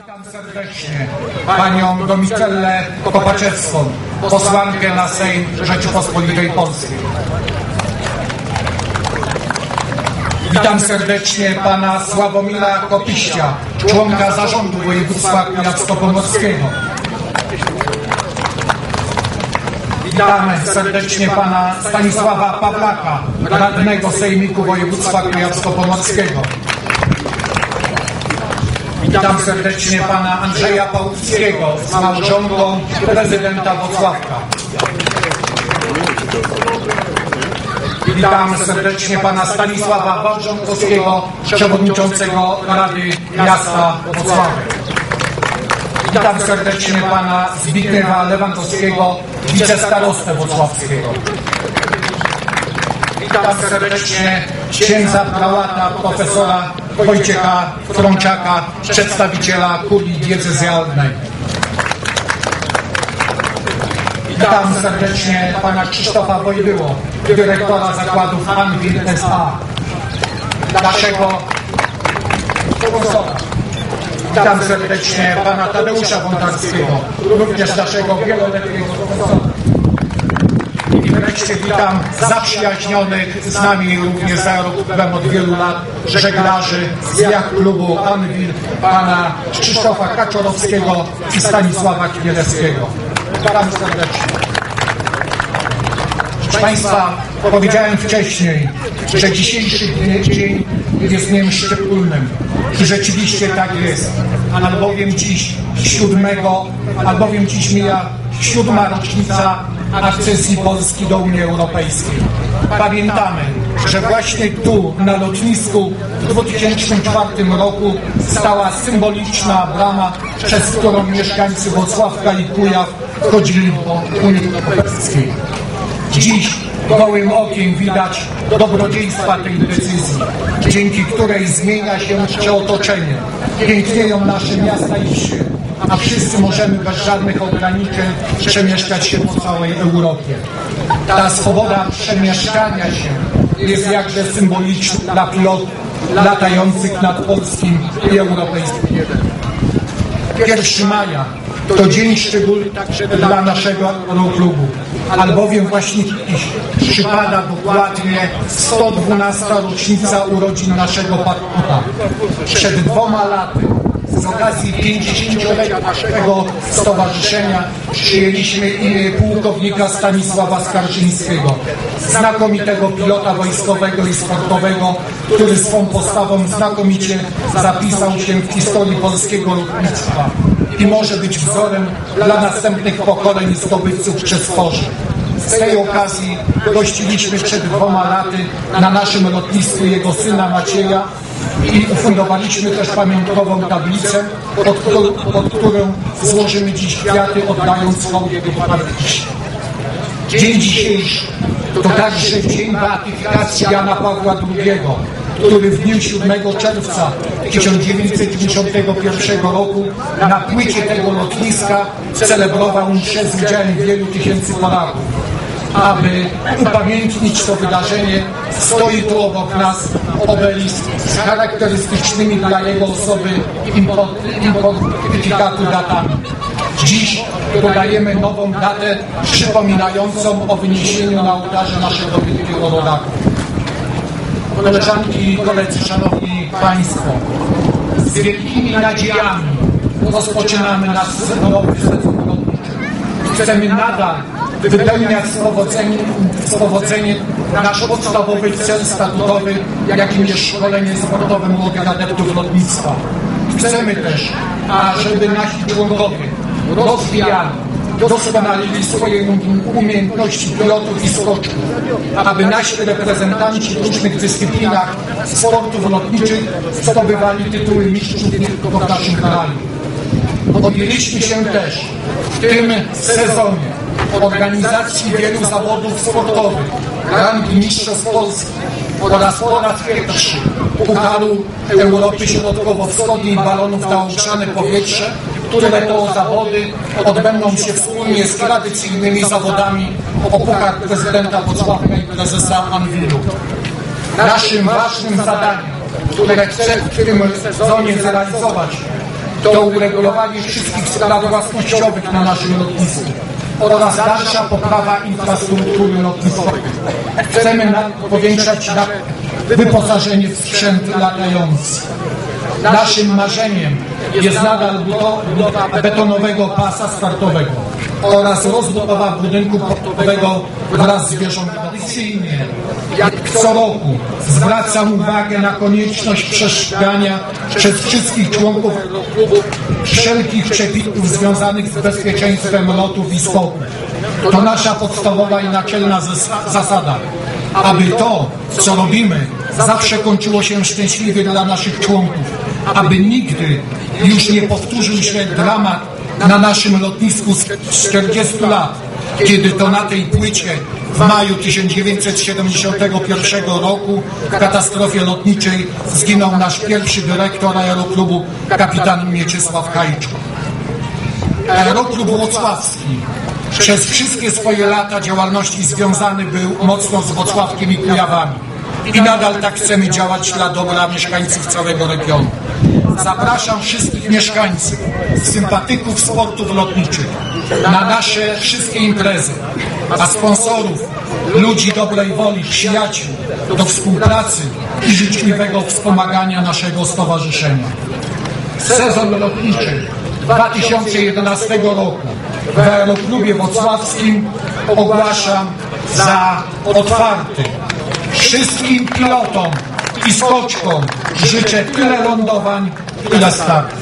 Witam serdecznie panią Domicellę Kopaczewską, posłankę na Sejm Rzeczypospolitej Polskiej. Witam serdecznie pana Sławomira Kopiścia, członka zarządu województwa kujawsko-pomorskiego. Witamy serdecznie pana Stanisława Pawlaka, radnego Sejmiku Województwa Kujawsko-Pomorskiego. Witam serdecznie pana Andrzeja Pałowskiego z małżonką prezydenta Wocławka. Witam serdecznie pana Stanisława Wałrzątkowskiego, przewodniczącego Rady Miasta Wocławek. Witam serdecznie pana Zbigniewa Lewandowskiego, wicestarostę wocławskiego. Witam serdecznie księdza prałata profesora Wojciecha Frączaka, przedstawiciela kurii diecezjalnej. Witam serdecznie pana Krzysztofa Wojdyło, dyrektora zakładów Anwil S.A. Naszego sponsora. Witam serdecznie pana Tadeusza Wądarskiego, również naszego wieloletniego sponsora. I wreszcie witam zaprzyjaźnionych z nami również za klubem od wielu lat żeglarzy z jak klubu Anwil, pana Krzysztofa Kaczorowskiego i Stanisława Chmielewskiego. Witam serdecznie. Proszę Państwa, powiedziałem wcześniej, że dzisiejszy dzień jest dniem szczególnym. I rzeczywiście tak jest. Albowiem dziś siódmego, albowiem dziś mija siódma rocznica akcesji Polski do Unii Europejskiej. Pamiętamy, że właśnie tu, na lotnisku w 2004 roku stała symboliczna brama, przez którą mieszkańcy Wocławka i Kujaw wchodzili do Unii Europejskiej. Dziś gołym okiem widać dobrodziejstwa tej decyzji, dzięki której zmienia się otoczenie, pięknieją nasze miasta i wsie, a wszyscy możemy bez żadnych ograniczeń przemieszczać się po całej Europie. Ta swoboda przemieszczania się jest jakże symboliczna dla pilotów latających nad polskim i europejskim niebem. 1 maja to dzień szczególny także dla naszego klubu, albowiem właśnie dziś przypada dokładnie 112. rocznica urodzin naszego patrona. Przed dwoma laty z okazji 50-lecia naszego stowarzyszenia przyjęliśmy imię pułkownika Stanisława Skarżyńskiego, znakomitego pilota wojskowego i sportowego, który swą postawą znakomicie zapisał się w historii polskiego lotnictwa i może być wzorem dla następnych pokoleń zdobywców przestworzy. Z tej okazji gościliśmy przed dwoma laty na naszym lotnisku jego syna Macieja i ufundowaliśmy też pamiątkową tablicę, pod, którą, pod którą złożymy dziś kwiaty, oddając hołd jego pamięci. Dzień dzisiejszy to także dzień beatyfikacji Jana Pawła II, który w dniu 7 czerwca 1991 roku na płycie tego lotniska celebrował mszę z udziałem wielu tysięcy Polaków. Aby upamiętnić to wydarzenie, stoi tu obok nas obelisk z charakterystycznymi dla jego osoby identyfikatu datami. Dziś dodajemy nową datę przypominającą o wyniesieniu na ołtarze naszego wielkiego rodaku. Koleżanki i koledzy, szanowni Państwo, z wielkimi nadziejami rozpoczynamy nasz nowy sezon. Chcemy nadal wypełniać z powodzeniem, z powodzeniem nasz podstawowy cel statutowy, jakim jest szkolenie sportowe młodych adeptów lotnictwa. Chcemy też, ażeby nasi członkowie rozwijali, doskonalili swoje umiejętności pilotów i skoczków, aby nasi reprezentanci w różnych dyscyplinach sportów lotniczych zdobywali tytuły mistrzów tylko w naszym kraju. Podjęliśmy się też w tym sezonie organizacji wielu zawodów sportowych, rangi Mistrzostw Polski. Oraz po raz pierwszy. Pucharu Europy Środkowo-Wschodniej balonów na ogrzane powietrze, które to zawody odbędą się wspólnie z tradycyjnymi zawodami o Puchar Prezydenta Wocławka i Prezesa Anwilu. Naszym ważnym zadaniem, które chcę w tym sezonie zrealizować, to uregulowanie wszystkich spraw własnościowych na naszym lotnisku oraz dalsza poprawa infrastruktury lotniskowej. Chcemy powiększać wyposażenie w sprzęt latający. Naszym marzeniem jest nadal budowa betonowego pasa startowego oraz rozbudowa budynku portowego wraz z wieżą tradycyjnie. Jak co roku zwracam uwagę na konieczność przestrzegania przez wszystkich członków wszelkich przepisów związanych z bezpieczeństwem lotów i skoków. To nasza podstawowa i naczelna zasada, aby to, co robimy, zawsze kończyło się szczęśliwie dla naszych członków, aby nigdy już nie powtórzył się dramat na naszym lotnisku z 40 lat, kiedy to na tej płycie w maju 1971 roku w katastrofie lotniczej zginął nasz pierwszy dyrektor aeroklubu, kapitan Mieczysław Hajczko. Aeroklub Włocławski przez wszystkie swoje lata działalności związany był mocno z Włocławkiem i Kujawami. I nadal tak chcemy działać dla dobra mieszkańców całego regionu. Zapraszam wszystkich mieszkańców, sympatyków sportów lotniczych na nasze wszystkie imprezy, a sponsorów, ludzi dobrej woli, przyjaciół do współpracy i życzliwego wspomagania naszego stowarzyszenia. Sezon lotniczy 2011 roku w Aeroklubie Wocławskim ogłaszam za otwarty. Wszystkim pilotom i skoczkom życzę tyle lądowań, ile startów.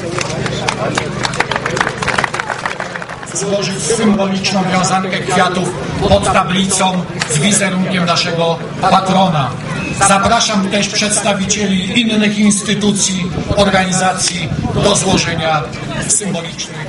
Złożyć symboliczną wiązankę kwiatów pod tablicą z wizerunkiem naszego patrona. Zapraszam też przedstawicieli innych instytucji, organizacji do złożenia symbolicznych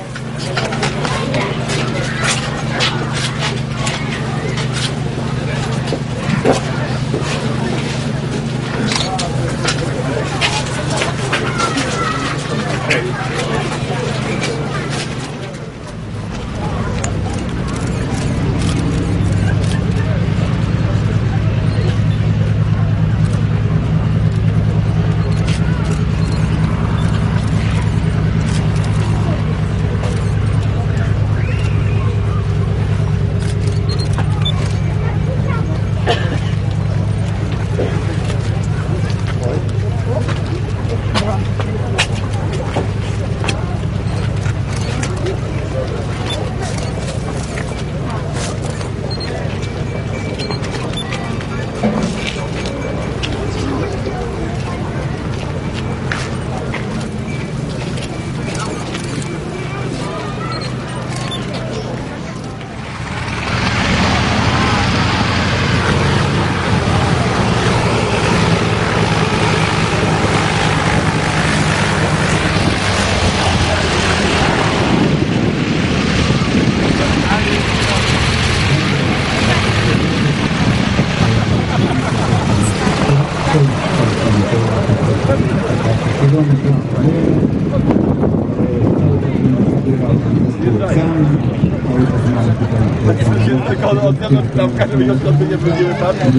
tam każdy wyciąg, to nie będziemy patrzeć.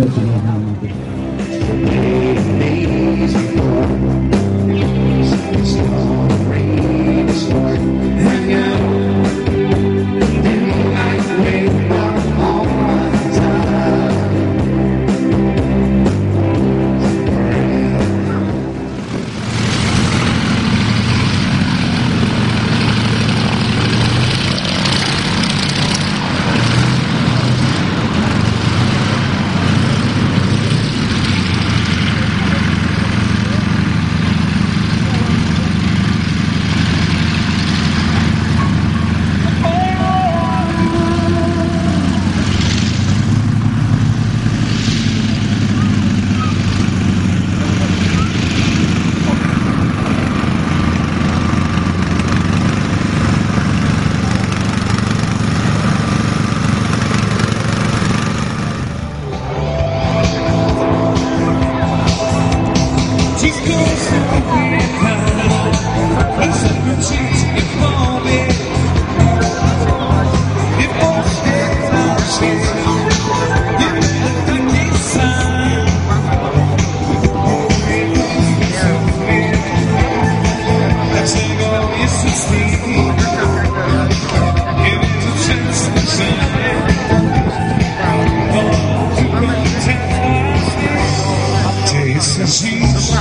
She's